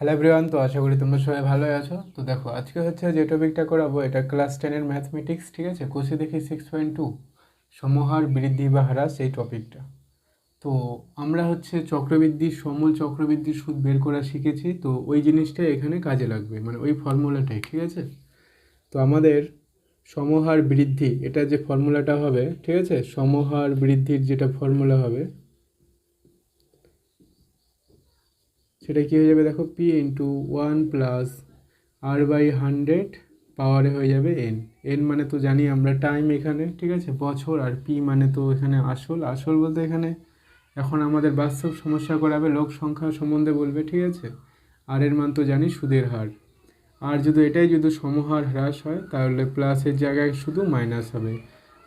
Hello everyone তো আশা করি তোমরা সবাই ভালোই আছো। তো দেখো, আজকে হচ্ছে যে টপিকটা করাবো, এটা ক্লাস টেনের ম্যাথমেটিক্স ঠিক আছে? কোষে দেখি সিক্স পয়েন্ট টু সমহার বৃদ্ধি বা হ্রাস, এই টপিকটা তো আমরা হচ্ছে চক্রবৃদ্ধি, সমূল চক্রবৃদ্ধি সুদ বের করা শিখেছি। তো ওই জিনিসটা এখানে কাজে লাগবে মানে ওই ফর্মুলাটাই ঠিক আছে? তো আমাদের সমহার বৃদ্ধি, এটা যে ফর্মুলাটা হবে, ঠিক আছে? সমহার বৃদ্ধির যেটা ফর্মুলা হবে সেটা কী হয়ে যাবে দেখো P into one plus R by hundred পাওয়ারে হয়ে যাবে এন এন মানে তো জানি আমরা টাইম এখানে, ঠিক আছে? বছর আর পি মানে তো এখানে আসল। আসল বলতে এখানে এখন আমাদের বাস্তব সমস্যা করাবে, লোক সংখ্যা সম্বন্ধে বলবে, ঠিক আছে? আর এর মান তো জানি সুদের হার। আর যদি এটাই যদি সমহার হ্রাস হয়, তাহলে প্লাসের জায়গায় শুধু মাইনাস হবে।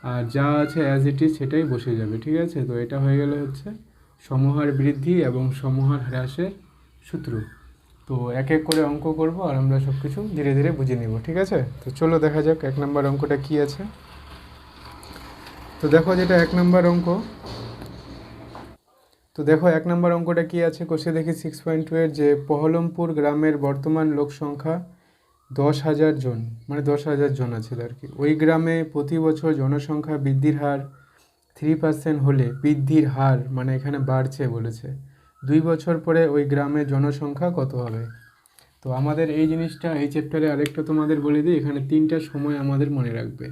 আর যা আছে অ্যাজ ইট ইজ সেটাই বসে যাবে, ঠিক আছে? তো এটা হয়ে গেলে হচ্ছে সমহার বৃদ্ধি এবং সমহার হ্রাসের সূত্র। তো এক এক করে অঙ্ক করব আর আমরা সব কিছু ধীরে ধীরে বুঝে নিব, ঠিক আছে? তো চলো দেখা যাক এক নম্বর অঙ্কটা কী আছে। তো দেখো যেটা এক নম্বর অঙ্ক। তো দেখো এক নম্বর অঙ্কটা কী আছে? কোষে দেখি সিক্স পয়েন্ট টু এর যে পহলমপুর গ্রামের বর্তমান লোক সংখ্যা দশ হাজার জন মানে দশ হাজার জন আছে আর কি। ওই গ্রামে প্রতি বছর জনসংখ্যা বৃদ্ধির হার থ্রি পার্সেন্ট হলে বৃদ্ধির হার মানে এখানে বাড়ছে বলেছে। দুই বছর পরে ওই গ্রামের জনসংখ্যা কত হবে? তো আমাদের এই জিনিসটা, এই চ্যাপ্টারে আরেকটা তোমাদের বলে দিই, এখানে তিনটা সময় আমাদের মনে রাখবে।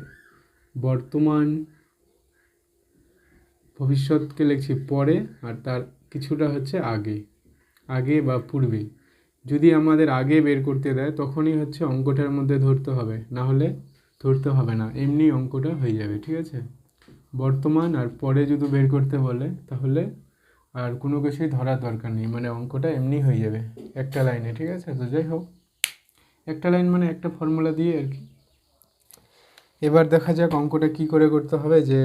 বর্তমান, ভবিষ্যৎকে লিখছি পরে, আর তার কিছুটা হচ্ছে আগে। আগে বা পূর্বে। যদি আমাদের আগে বের করতে দেয়, তখনই হচ্ছে অঙ্কটার মধ্যে ধরতে হবে। না হলে ধরতে হবে না। এমনি অঙ্কটা হয়ে যাবে, ঠিক আছে? বর্তমান আর পরে যদি বের করতে বলে, তাহলে আর কোনো কিছুই ধরার দরকার নেই মানে অঙ্কটা এমনি হয়ে যাবে একটা লাইনে, ঠিক আছে? তো যাই হোক, একটা লাইন মানে একটা ফর্মুলা দিয়ে আর কি। এবার দেখা যাক অঙ্কটা কি করে করতে হবে যে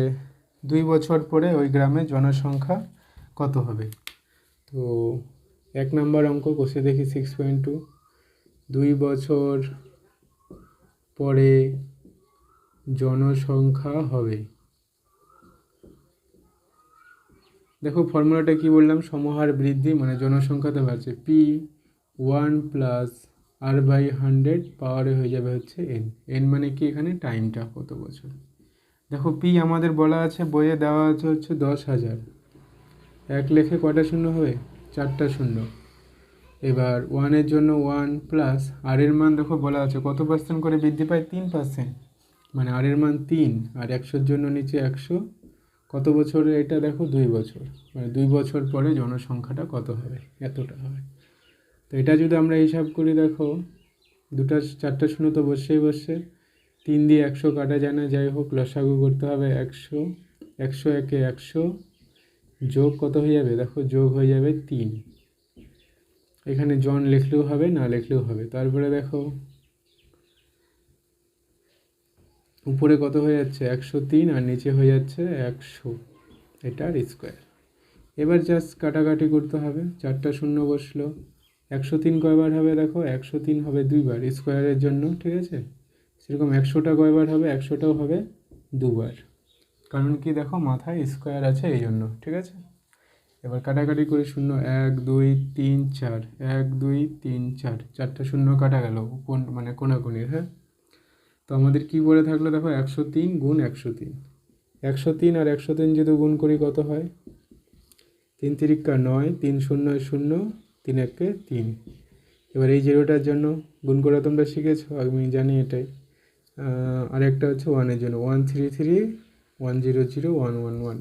দুই বছর পরে ওই গ্রামে জনসংখ্যা কত হবে। তো এক নম্বর অঙ্ক কষে দেখি সিক্স পয়েন্ট টু দুই বছর পরে জনসংখ্যা হবে। দেখো ফর্মুলাটা কি বললাম? সমহার বৃদ্ধি মানে জনসংখ্যাতে বাড়ছে। P one plus R by hundred পাওয়ারে হয়ে যাবে হচ্ছে এন এন মানে কি এখানে? টাইমটা কত বছর? দেখো পি আমাদের বলা আছে, বইয়ে দেওয়া আছে হচ্ছে দশ হাজার। এক লেখে কটা শূন্য হবে? চারটা শূন্য। এবার ওয়ানের জন্য ওয়ান প্লাস আর এর মান দেখো, বলা আছে, কত পার্সেন্ট করে বৃদ্ধি পায়? তিন পার্সেন্ট মানে আর এর মান তিন, আর একশোর জন্য নিচে একশো কত বছরে এটা দেখো? দুই বছর। মানে দুই বছর পরে জনসংখ্যাটা কত হবে? এতটা হবে। তো এটা যদি আমরা হিসাব করি, দেখো, দুটা, চারটা শূন্য তো বসেই বসছে তিন দিয়ে একশো কাটা যায় না, যাই হোক, লসাগু করতে হবে একশো একশো একে একশো। যোগ কত হয়ে যাবে? দেখো, যোগ হয়ে যাবে তিন। এখানে জন লিখলেও হবে, না লিখলেও হবে। তারপরে দেখো উপরে কত হয়ে যাচ্ছে? একশো তিন আর নিচে হয়ে যাচ্ছে একশো। এটার স্কোয়ার এবার জাস্ট কাটাকাটি করতে হবে। চারটা শূন্য বসল। একশো তিন কয়বার হবে দেখো? একশো তিন হবে দুইবার স্কোয়ারের জন্য, ঠিক আছে? সেরকম একশোটা কয়বার হবে? একশোটাও হবে দুবার। কারণ কি দেখো, মাথায় স্কোয়ার আছে এই জন্য, ঠিক আছে? এবার কাটাকাটি করে শূন্য, এক, দুই, তিন, চার। এক, দুই, তিন, চার। চারটা শূন্য কাটা গেল কোন মানে কোনাকুনির হ্যাঁ? তো আমাদের কি পড়ে থাকল দেখো, একশো তিন গুণ একশো তিন। একশো তিন আর একশো তিন যদি গুণ করি কত হয়? তিন তিরিক্কা নয়, তিন শূন্য শূন্য, তিন একে তিন। এবার এই জিরোটার জন্য গুণ করা তোমরা শিখেছো, আমি জানি এটাই। আর একটা হচ্ছে ওয়ানের জন্য। One three three one zero zero one one one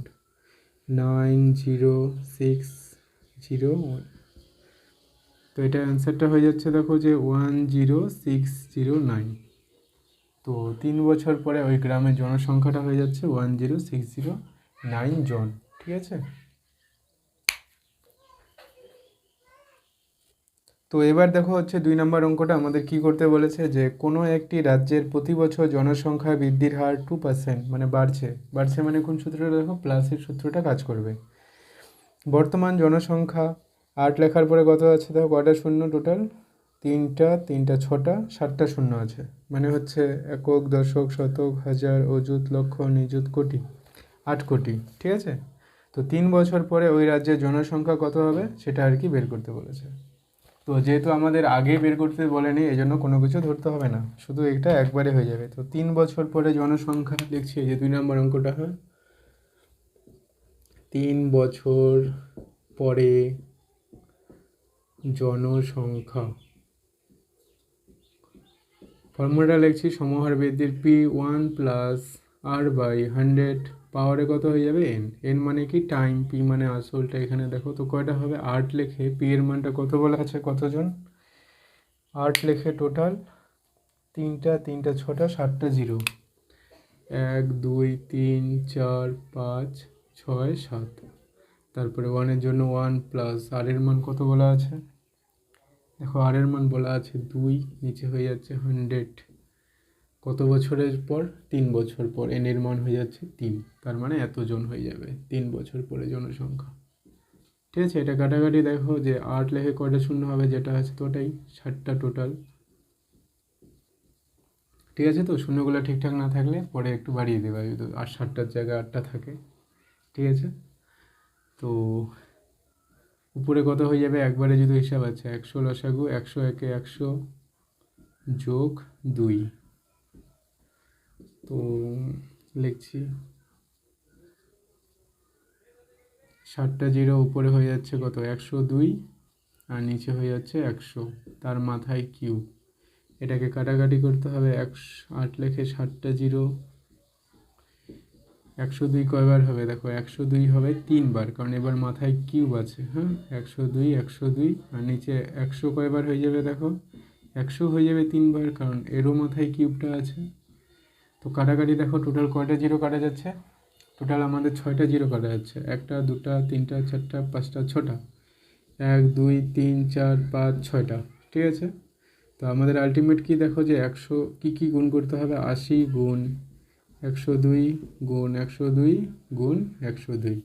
nine zero six zero one তো এটা অ্যান্সারটা হয়ে যাচ্ছে দেখো যে one zero six zero nine তো তিন বছর পরে ওই গ্রামের জনসংখ্যাটা হয়ে যাচ্ছে one zero six zero nine জন, ঠিক আছে? তো এবার দেখো হচ্ছে দুই নম্বর অঙ্কটা আমাদের কি করতে বলেছে যে কোনো একটি রাজ্যের প্রতি বছর জনসংখ্যা বৃদ্ধির হার টু পার্সেন্ট মানে বাড়ছে। বাড়ছে মানে কোন সূত্রটা দেখো? প্লাসের সূত্রটা কাজ করবে। বর্তমান জনসংখ্যা আট লেখার পরে কত আছে? দেখো কটা শূন্য টোটাল তিনটা তিনটা, ছটা, সাতটা শূন্য আছে। মানে হচ্ছে একক, দশক, শতক, হাজার, অযুত, লক্ষ, নিযুত, কোটি, আট কোটি, ঠিক আছে? তো তিন বছর পরে ওই রাজ্যের জনসংখ্যা কত হবে সেটা আর কি বের করতে বলেছে। তো যেহেতু আমাদের আগে বের করতে বলেনি এই জন্য কোনো কিছু ধরতে হবে না, শুধু এটা একবারে হয়ে যাবে। তো তিন বছর পরে জনসংখ্যা লিখছি যে দুই নম্বর অঙ্কটা, হয়? তিন বছর পরে জনসংখ্যা। ফর্মুলাটা লিখছি, সমহার বৃদ্ধির P one plus R by hundred পাওয়ারে কত হয়ে যাবে? এন এন মানে কি? টাইম পি মানে আসলটা এখানে দেখো, তো কয়টা হবে? আট লেখে পি এর মানটা কত বলা আছে? কতজন? আট লেখে টোটাল তিনটা তিনটা, ছটা, সাতটা, জিরো। এক, দুই, তিন, চার, পাঁচ, ছয়, সাত। তারপরে ওয়ানের জন্য ওয়ান প্লাস আর এর মান কত বলা আছে? দেখো আর এর মান বলা আছে দুই, নিচে হয়ে যাচ্ছে হান্ড্রেড কত বছরের পর? তিন বছর পর। এন এর মান হয়ে যাচ্ছে তিন। তার মানে এতজন হয়ে যাবে। তিন বছর পরে জনসংখ্যা। ঠিক আছে? এটা কাটাকাটি দেখো যে আট লেখে কয়টা শূন্য হবে? যেটা আছে তো ওটাই। ষাটটা টোটাল ঠিক আছে তো? শূন্যগুলো ঠিকঠাক না থাকলে পরে একটু বাড়িয়ে দেবে। আর ষাটটার জায়গায় আটটা থাকে। ঠিক আছে? তো উপরে কত হয়ে যাবে? একবারে যদি হিসাব আছে, একশো লসাগু, একশো একে একশো যোগ দুই। তো লিখছি, ষাটটা জিরো উপরে হয়ে যাচ্ছে কত? একশো দুই আর নিচে হয়ে যাচ্ছে একশো। তার মাথায় কিউ এটাকে কাটাকাটি করতে হবে, একশো আট লেখে ষাটটা জিরো একশো দুই কয়বার হবে? দেখো, একশো দুই হবে তিনবার, কারণ এবার মাথায় কিউব আছে হ্যাঁ? একশো দুই একশো দুই, আর নিচে একশো কয়বার হয়ে যাবে দেখো? একশো হয়ে যাবে তিনবার, কারণ এরও মাথায় কিউবটা আছে। তো কাটাকাটি দেখো, টোটাল কয়টা জিরো কাটা যাচ্ছে? টোটাল আমাদের ছয়টা জিরো কাটা যাচ্ছে। একটা, দুটা, তিনটা, চারটা, পাঁচটা, ছটা। এক, দুই, তিন, চার, পাঁচ, ছয়টা, ঠিক আছে? তো আমাদের আলটিমেট কি দেখো যে একশো, কী কী গুণ করতে হবে? আশি গুণ একশো দুই গুণ একশো দুই গুণ একশো দুই।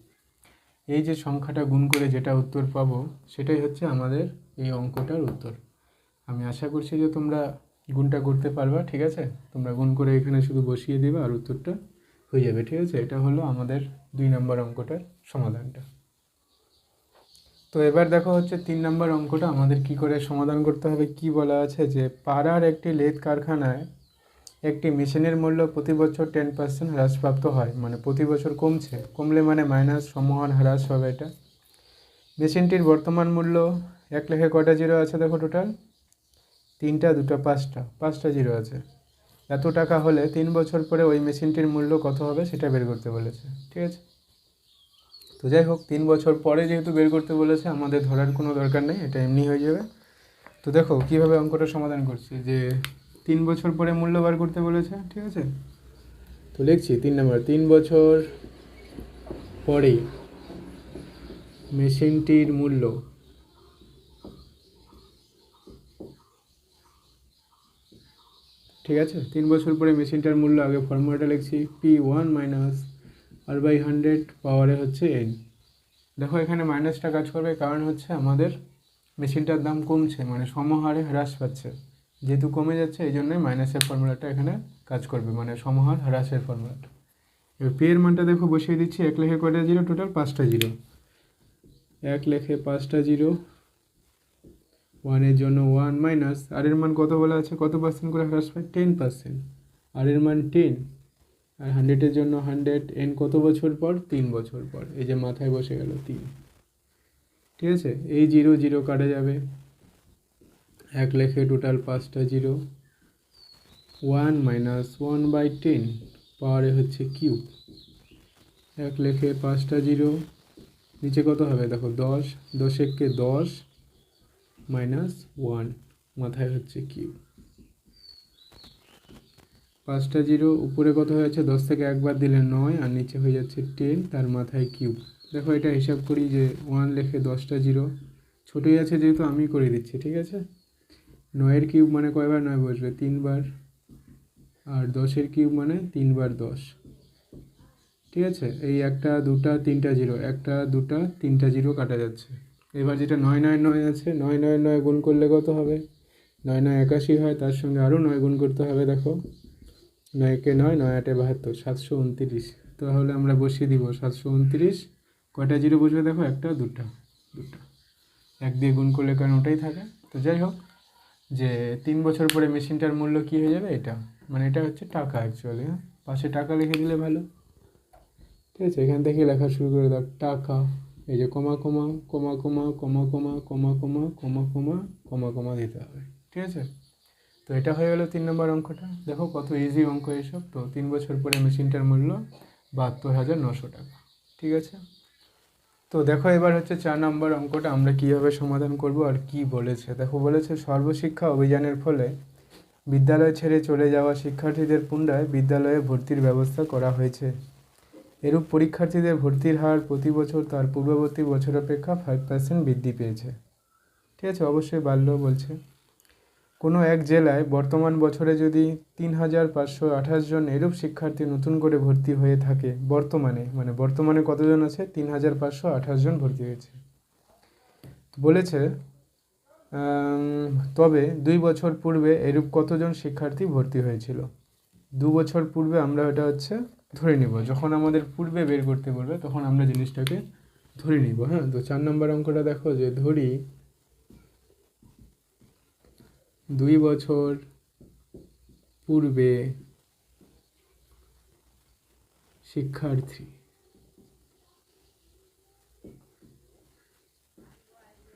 এই যে সংখ্যাটা গুণ করে যেটা উত্তর পাবো, সেটাই হচ্ছে আমাদের এই অঙ্কটার উত্তর। আমি আশা করছি যে তোমরা গুণটা করতে পারবা, ঠিক আছে? তোমরা গুণ করে এখানে শুধু বসিয়ে দেবে আর উত্তরটা হয়ে যাবে, ঠিক আছে? এটা হলো আমাদের দুই নম্বর অঙ্কটার সমাধানটা। তো এবার দেখো হচ্ছে তিন নম্বর অঙ্কটা আমাদের কি করে সমাধান করতে হবে, কি বলা আছে যে পাড়ার একটি লেদ কারখানায় একটি মেশিনের মূল্য প্রতি বছর টেন পার্সেন্ট হ্রাসপ্রাপ্ত হয়। মানে প্রতি বছর কমছে। কমলে মানে মাইনাস সমহার হ্রাস হবে এটা। মেশিনটির বর্তমান মূল্য এক লেখে কটা জিরো আছে দেখো টোটাল তিনটা, দুটো, পাঁচটা। পাঁচটা জিরো আছে। এত টাকা হলে তিন বছর পরে ওই মেশিনটির মূল্য কত হবে সেটা বের করতে বলেছে। ঠিক আছে? তো যাই হোক, তিন বছর পরে যেহেতু বের করতে বলেছে, আমাদের ধরার কোনো দরকার নেই। এটা এমনি হয়ে যাবে। তো দেখো, কীভাবে অঙ্কটা সমাধান করছি? যে তিন বছর পরে মূল্য বার করতে বলেছে, ঠিক আছে? তো লিখছি, তিন নম্বর, তিন বছর পরে মেশিনটির মূল্য। ঠিক আছে? তিন বছর পরে মেশিনটার মূল্য, আগে ফর্মুলাটা লিখছি P one minus R by hundred পাওয়ারে হচ্ছে এন দেখো, এখানে মাইনাসটা কাজ করবে, কারণ হচ্ছে আমাদের মেশিনটার দাম কমছে মানে সমহারে হ্রাস পাচ্ছে। যেহেতু কমে যাচ্ছে, এই জন্যই মাইনাসের ফর্মুলাটা এখানে কাজ করবে মানে সমহার হ্রাসের ফর্মুলাটা এবার পি এর মানটা দেখো বসিয়ে দিচ্ছি, এক লেখে কয়টা জিরো? টোটাল পাঁচটা জিরো। এক লেখে পাঁচটা জিরো। ওয়ানের জন্য ওয়ান মাইনাস আর এর মান কত বলা আছে? কত পার্সেন্ট করে হ্রাস পায়? টেন পার্সেন্ট আর এর মান টেন আর হান্ড্রেডের জন্য হান্ড্রেড এন কত বছর পর? তিন বছর পর। এই যে মাথায় বসে গেল তিন। ঠিক আছে? এই জিরো জিরো কাটা যাবে। এক লেখে টোটাল পাঁচটা zero one minus one by ten পাওয়ারে হচ্ছে কিউব এক লেখে পাঁচটা জিরো নিচে কত হবে? দেখো, দশ দশ এককে দশ মাইনাস ওয়ান মাথায় হচ্ছে কিউব পাঁচটা জিরো উপরে কত হয়ে যাচ্ছে? দশ থেকে একবার দিলে নয়, আর নিচে হয়ে যাচ্ছে টেন তার মাথায় কিউব দেখো, এটা হিসাব করি যে ওয়ান লেখে দশটা জিরো ছোটোই আছে যেহেতু আমি করে দিচ্ছি, ঠিক আছে? নয়ের কিউব মানে কয়বার নয় বসবে? তিনবার আর দশের কিউব মানে তিনবার দশ। ঠিক আছে? এই একটা, দুটা, তিনটা, জিরো। একটা, দুটা, তিনটা, জিরো কাটা যাচ্ছে। এবার যেটা নয় নয় নয় আছে, নয় নয় নয় গুণ করলে কত হবে? নয় নয়, একাশি হয়, তার সঙ্গে আরও নয় গুণ করতে হবে, দেখো। নয়কে নয় নয় আটে বাহাত্তর, সাতশো উনত্রিশ। তাহলে আমরা বসিয়ে দিব সাতশো উনত্রিশ। কয়টা জিরো বসবে দেখো? একটা, দুটা দুটা। এক দিয়ে গুণ করলে কারণ ওটাই থাকে? তো যাই হোক যে তিন বছর পরে মেশিনটার মূল্য কী হয়ে যাবে? এটা। মানে এটা হচ্ছে টাকা অ্যাকচুয়ালি হ্যাঁ? পাশে টাকা লিখে দিলে ভালো। ঠিক আছে, এখান থেকে লেখা শুরু করে দাও। টাকা। এই যে কমা কমা কমা কমা কমা কমা কমা কমা কমা কমা কমা কমা দিতে হবে। ঠিক আছে? তো এটা হয়ে গেলো তিন নম্বর অঙ্কটা। দেখো কত ইজি অঙ্ক এসব। তো তিন বছর পরে মেশিনটার মূল্য বাহাত্তর হাজার নশো টাকা। ঠিক আছে? তো দেখো এবার হচ্ছে চার নম্বর অঙ্কটা আমরা কীভাবে সমাধান করব আর কি বলেছে। দেখো বলেছে, সর্বশিক্ষা অভিযানের ফলে বিদ্যালয় ছেড়ে চলে যাওয়া শিক্ষার্থীদের পুনরায় বিদ্যালয়ে ভর্তির ব্যবস্থা করা হয়েছে। এরূপ পরীক্ষার্থীদের ভর্তির হার প্রতি বছর তার পূর্ববর্তী বছর অপেক্ষা ফাইভ পার্সেন্ট বৃদ্ধি পেয়েছে। ঠিক আছে, অবশ্যই বাল্য বলছে। কোনো এক জেলায় বর্তমান বছরে যদি তিন হাজার পাঁচশো আঠাশ জন এরূপ শিক্ষার্থী নতুন করে ভর্তি হয়ে থাকে বর্তমানে মানে বর্তমানে কতজন আছে? তিন হাজার পাঁচশো আঠাশ জন ভর্তি হয়েছে। বলেছে তবে দুই বছর পূর্বে এরূপ কতজন শিক্ষার্থী ভর্তি হয়েছিল? দু বছর পূর্বে আমরা এটা হচ্ছে ধরে নিব। যখন আমাদের পূর্বে বের করতে বলবে, তখন আমরা জিনিসটাকে ধরে নিব হ্যাঁ? তো চার নম্বর অঙ্কটা দেখো যে ধরি দুই বছর পূর্বে শিক্ষার্থী।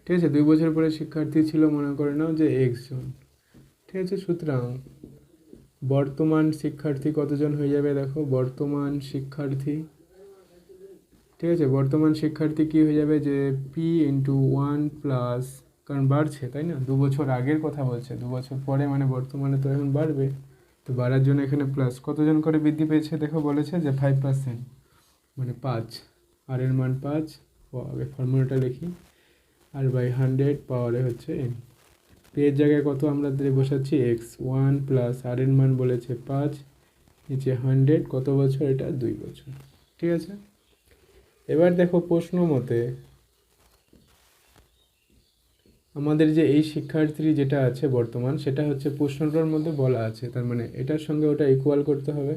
ঠিক আছে, দুই বছর পরে শিক্ষার্থী ছিল, মনে করে নাও যে একজন। ঠিক আছে, সুতরাং বর্তমান শিক্ষার্থী কতজন হয়ে যাবে দেখো, বর্তমান শিক্ষার্থী। ঠিক আছে, বর্তমান শিক্ষার্থী কি হয়ে যাবে যে পি ইন্টু ওয়ান প্লাস কারণ বাড়ছে, তাই না? দু বছর আগের কথা বলছে, দু বছর পরে মানে বর্তমানে তো এখন বাড়বে। তো বাড়ার জন্য এখানে প্লাস কতজন করে বৃদ্ধি পেয়েছে দেখো বলেছে যে ফাইভ পার্সেন্ট মানে পাঁচ। আর এর মান পাঁচ আগে ফর্মুলাটা লিখি আর বাই হান্ড্রেড পাওয়ারে হচ্ছে এন এর জায়গায় কত আমরা বসাচ্ছি? এক্স ওয়ান প্লাস আর এর মান বলেছে পাঁচ, নিচে হান্ড্রেড কত বছর? এটা দুই বছর। ঠিক আছে? এবার দেখো প্রশ্ন মতে আমাদের যে এই শিক্ষার্থী যেটা আছে বর্তমান, সেটা হচ্ছে প্রশ্নটার মধ্যে বলা আছে। তার মানে এটার সঙ্গে ওটা ইকুয়াল করতে হবে।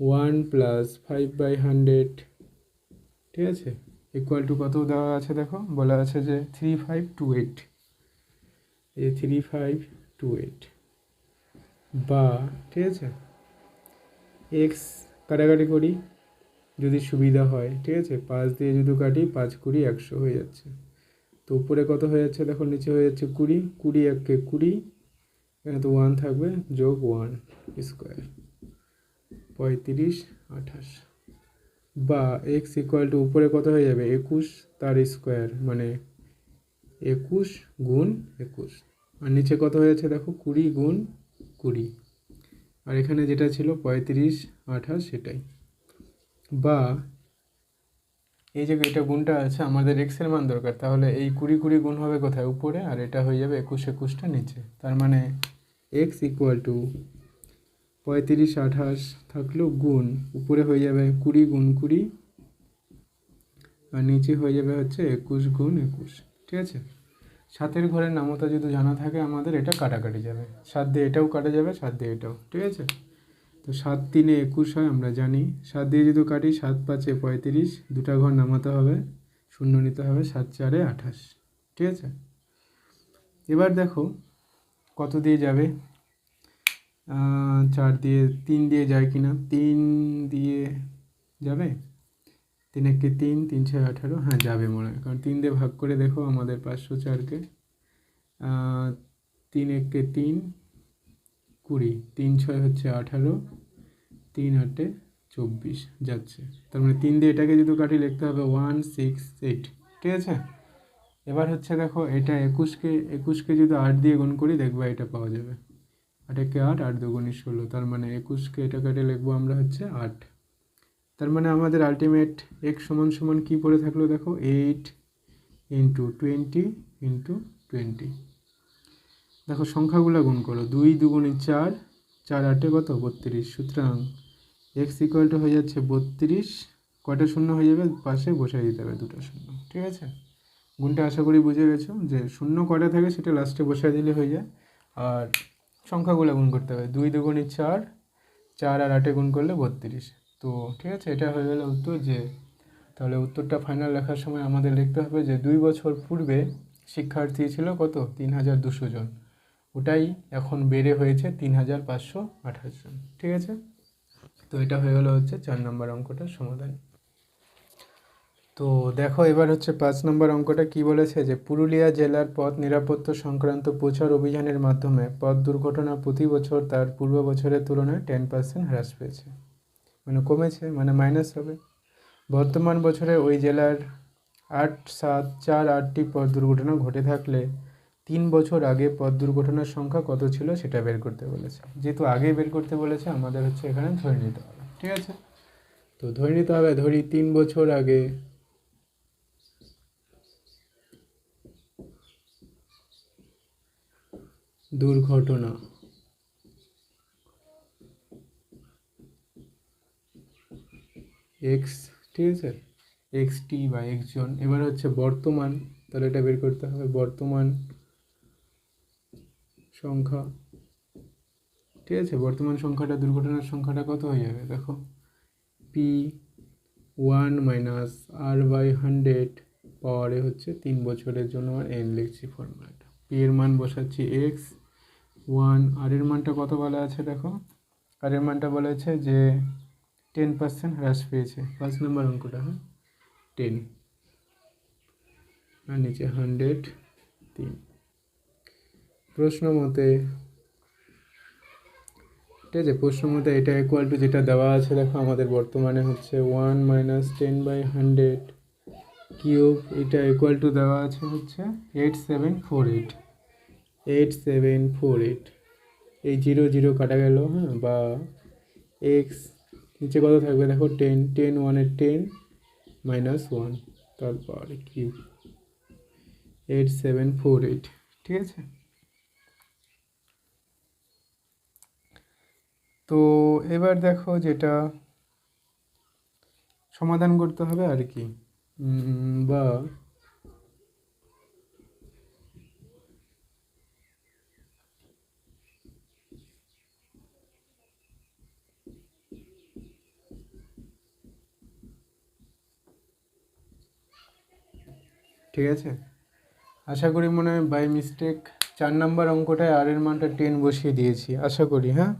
One plus five by hundred ঠিক আছে? ইকুয়াল টু কত দেওয়া আছে দেখো? বলা আছে যে থ্রি ফাইভ টু এইট এই থ্রি ফাইভ টু এইট বা, ঠিক আছে? এক্স কাটাকাটি করি, যদি সুবিধা হয়, ঠিক আছে? পাঁচ দিয়ে যদি কাটি, পাঁচ কুড়ি একশো হয়ে যাচ্ছে। তো উপরে কত হয়ে যাচ্ছে? দেখো, নিচে হয়ে যাচ্ছে কুড়ি। কুড়ি এককে কুড়ি। এখানে তো ওয়ান থাকবে। যোগ ওয়ান স্কোয়ার পঁয়ত্রিশ, আঠাশ। বা এক্স ইকুয়াল টু উপরে কত হয়ে যাবে? একুশ, তার স্কোয়ার মানে একুশ গুণ একুশ। আর নিচে কত হয়েছে দেখো, কুড়ি গুণ কুড়ি। আর এখানে যেটা ছিল, পঁয়ত্রিশ, আঠাশ, সেটাই। বা এই যে এটা গুণটা আছে, আমাদের এক্সের মান দরকার। তাহলে এই কুড়ি কুড়ি গুণ হবে কোথায়? উপরে, আর এটা হয়ে যাবে একুশ একুশটা নিচে। তার মানে এক্স ইকুয়াল টু পঁয়ত্রিশ আঠাশ থাকলেও গুণ। উপরে হয়ে যাবে কুড়ি গুণ কুড়ি, আর নিচে হয়ে যাবে হচ্ছে একুশ গুণ একুশ। ঠিক আছে? সাতের ঘরের নামতা যদি জানা থাকে আমাদের, এটা কাটাকাটি যাবে। সাত দিয়ে এটাও কাটা যাবে, সাত দিয়ে এটাও। ঠিক আছে? তো সাত তিনে একুশ হয়, আমরা জানি। সাত দিয়ে যদি কাটি, সাত পাঁচে পঁয়ত্রিশ, দুটা ঘর নামাতে হবে, শূন্য নিতে হবে, সাত চারে আঠাশ। ঠিক আছে? এবার দেখো, কত দিয়ে যাবে? চার দিয়ে, তিন দিয়ে যায় কি না তিন দিয়ে যাবে? তিন একে তিন তিন ছয় আঠারো হ্যাঁ যাবে মনে হয়। কারণ তিন দিয়ে ভাগ করে দেখো, আমাদের পাঁচশো চারকে। তিন একে তিন, কুড়ি। তিন ছয় হচ্ছে আঠারো তিন আটে চব্বিশ যাচ্ছে। তার মানে তিন দিয়ে এটাকে যদি কাটি লিখতে হবে ওয়ান সিক্স এইট, ঠিক আছে? এবার হচ্ছে দেখো এটা একুশকে একুশকে যদি আট দিয়ে গুণ করি দেখবে এটা পাওয়া যাবে। আট একে আট আট দুগুণি ষোলো, তার মানে একুশকে এটা কাটে লিখব আমরা হচ্ছে আট। তার মানে আমাদের আলটিমেট এক্স সমান সমান কী পড়ে থাকল দেখো? Eight into twenty into twenty দেখো সংখ্যাগুলো গুণ করো, দুই দুগুণে চার চার আটে কত? বত্রিশ। সুতরাং এক্স ইকুয়াল টু হয়ে যাচ্ছে বত্রিশ, কটা শূন্য হয়ে যাবে? পাশে বসাই দিতে হবে দুটো শূন্য, ঠিক আছে? গুণটা আশা করি বুঝে গেছো যে শূন্য কটা থাকে সেটা লাস্টে বসাই দিলে হয়ে যায়। আর সংখ্যাগুলো গুণ করতে হবে, দুই দুগুণে চার চার আর আটে গুণ করলে বত্রিশ। তো ঠিক আছে, এটা হয়ে গেল উত্তর যে তাহলে উত্তরটা ফাইনাল লেখার সময় আমাদের লিখতে হবে যে দুই বছর পূর্বে শিক্ষার্থী ছিল কত? তিন হাজার দুশো জন। ওটাই এখন বেড়ে হয়েছে তিন হাজার পাঁচশো আঠাশ জন, ঠিক আছে? তো এটা হয়ে গেলো হচ্ছে চার নম্বর অঙ্কটার সমাধান। তো দেখো এবার হচ্ছে পাঁচ নম্বর অঙ্কটা কি বলেছে যে, পুরুলিয়া জেলার পথ নিরাপত্তা সংক্রান্ত প্রচার অভিযানের মাধ্যমে পথ দুর্ঘটনা প্রতি বছর তার পূর্ব বছরের তুলনায় টেন পার্সেন্ট হ্রাস পেয়েছে। মানে কমেছে মানে মাইনাস হবে। বর্তমান বছরে ওই জেলার আট সাত চার আটটি পথ দুর্ঘটনা ঘটে থাকলে তিন বছর আগে পথ দুর্ঘটনার সংখ্যা কত ছিল সেটা বের করতে বলেছে। যেহেতু আগে বের করতে বলেছে, আমাদের হচ্ছে এখানে ধরে নিতে হবে, ঠিক আছে? তো ধরে নিতে হবে, ধরি তিন বছর আগে দুর্ঘটনা। এক্স ঠিক আছে? এক্স টি বা এক্স জন। এবার হচ্ছে বর্তমান, তাহলে এটা বের করতে হবে, বর্তমান সংখ্যা। ঠিক আছে, বর্তমান সংখ্যাটা, দুর্ঘটনার সংখ্যাটা কত হয়ে যাবে? দেখো P one minus R by hundred পাওয়ারে হচ্ছে তিন বছরের জন্য আর এন লিখছি ফর্মুলাটা পি এর মান বসাচ্ছি এক্স ওয়ান আর এর মানটা কত বলা আছে দেখো? আর এর মানটা বলেছে যে টেন পার্সেন্ট হ্রাস পেয়েছে। পাঁচ নম্বর অঙ্কটা হ্যাঁ? টেন আর নিচে হান্ড্রেড তিন। প্রশ্ন মতে, ঠিক আছে, প্রশ্ন মতে এটা ইকুয়াল টু যেটা দেওয়া আছে, দেখো আমাদের বর্তমানে হচ্ছে one minus ten by hundred cube এটা ইকুয়াল টু দেওয়া আছে হচ্ছে eight seven four eight eight seven four eight এই জিরো জিরো কাটা গেল হ্যাঁ বা এক্স নিচে কত থাকবে? দেখো টেন টেন ওয়ানের টেন মাইনাস ওয়ান তারপর cube eight seven four eight ঠিক আছে? তো এবার দেখো যেটা সমাধান করতে হবে আর কি। বা ঠিক আছে? আশা করি মনে হয় বাই মিস্টেক চার নাম্বার অঙ্কটায় আর এর মানটা টেন বসিয়ে দিয়েছি। আশা করি হ্যাঁ?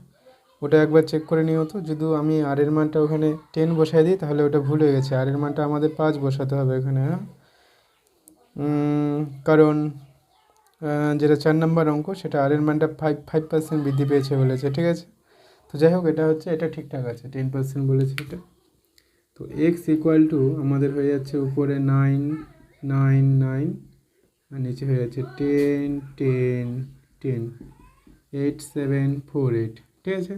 ওটা একবার চেক করে নিও তো। যদি আমি আর এর মানটা ওখানে টেন বসাই দিই, তাহলে ওটা ভুলে গেছে। আর এর মানটা আমাদের পাঁচ বসাতে হবে এখানে হ্যাঁ? কারণ যেটা চার নাম্বার অঙ্ক, সেটা আর এর মানটা ফাইভ ফাইভ পার্সেন্ট বৃদ্ধি পেয়েছে বলেছে, ঠিক আছে? তো যাই হোক, এটা হচ্ছে, এটা ঠিকঠাক আছে টেন পার্সেন্ট বলেছে এটা। তো এক্স ইকুয়াল টু আমাদের হয়ে যাচ্ছে উপরে নাইন নাইন নাইন আর নিচে হয়ে যাচ্ছে ten ten ten eight seven four eight ঠিক আছে?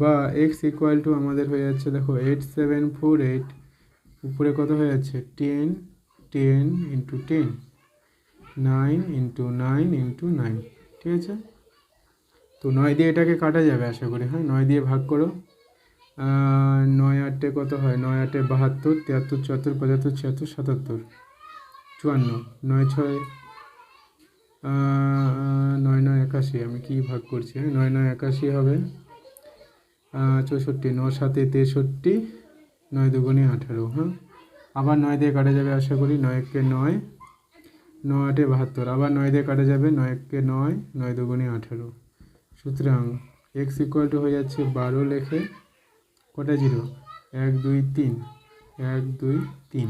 বা এক্স ইকুয়াল টু আমাদের হয়ে যাচ্ছে, দেখো এইট সেভেন ফোর এইট উপরে কত হয়ে যাচ্ছে? Ten ten into ten nine into nine into nine ঠিক আছে? তো নয় দিয়ে এটাকে কাটা যাবে আশা করি হ্যাঁ? নয় দিয়ে ভাগ করো। নয় আটে কত হয়? নয় আটে বাহাত্তর, তিয়াত্তর চুয়াত্তর, পঁচাত্তর ছিয়াত্তর, সাতাত্তর, চুয়ান্ন, নয় ছয় নয় নয় একাশি, আমি কি ভাগ করছি হ্যাঁ? নয় নয় একাশি হবে। চৌষট্টি ন সাতে তেষট্টি, নয় দুগুণে আঠারো হ্যাঁ আবার নয় দিয়ে কাটা যাবে, আশা করি নয় একে নয় নয় আটে বাহাত্তর, আবার নয় দিয়ে কাটা যাবে, নয় একে নয় নয় দুগুণে আঠারো। সুতরাং এক্স ইকুয়াল টু হয়ে যাচ্ছে বারো লেখে কটা জিরো? এক, দুই, তিন। এক, দুই, তিন।